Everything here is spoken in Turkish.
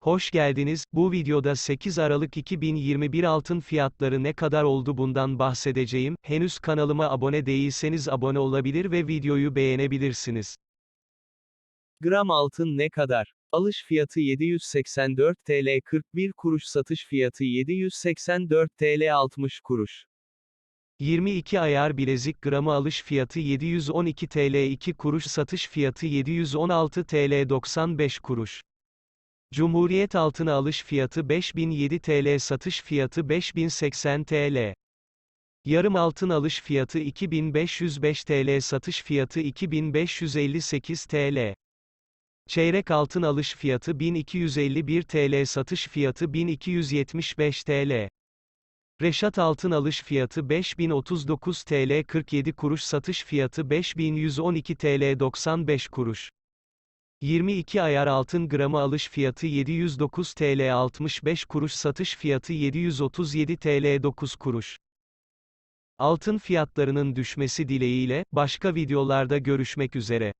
Hoş geldiniz. Bu videoda 8 Aralık 2021 altın fiyatları ne kadar oldu bundan bahsedeceğim. Henüz kanalıma abone değilseniz abone olabilir ve videoyu beğenebilirsiniz. Gram altın ne kadar? Alış fiyatı 784 TL 41 kuruş satış fiyatı 784 TL 60 kuruş. 22 ayar bilezik gramı alış fiyatı 712 TL 2 kuruş satış fiyatı 716 TL 95 kuruş. Cumhuriyet altını alış fiyatı 5007 TL satış fiyatı 5080 TL. Yarım altın alış fiyatı 2505 TL satış fiyatı 2558 TL. Çeyrek altın alış fiyatı 1251 TL satış fiyatı 1275 TL. Reşat altın alış fiyatı 5039 TL 47 kuruş satış fiyatı 5112 TL 95 kuruş. 22 ayar altın gramı alış fiyatı 709 TL 65 kuruş satış fiyatı 737 TL 9 kuruş. Altın fiyatlarının düşmesi dileğiyle, başka videolarda görüşmek üzere.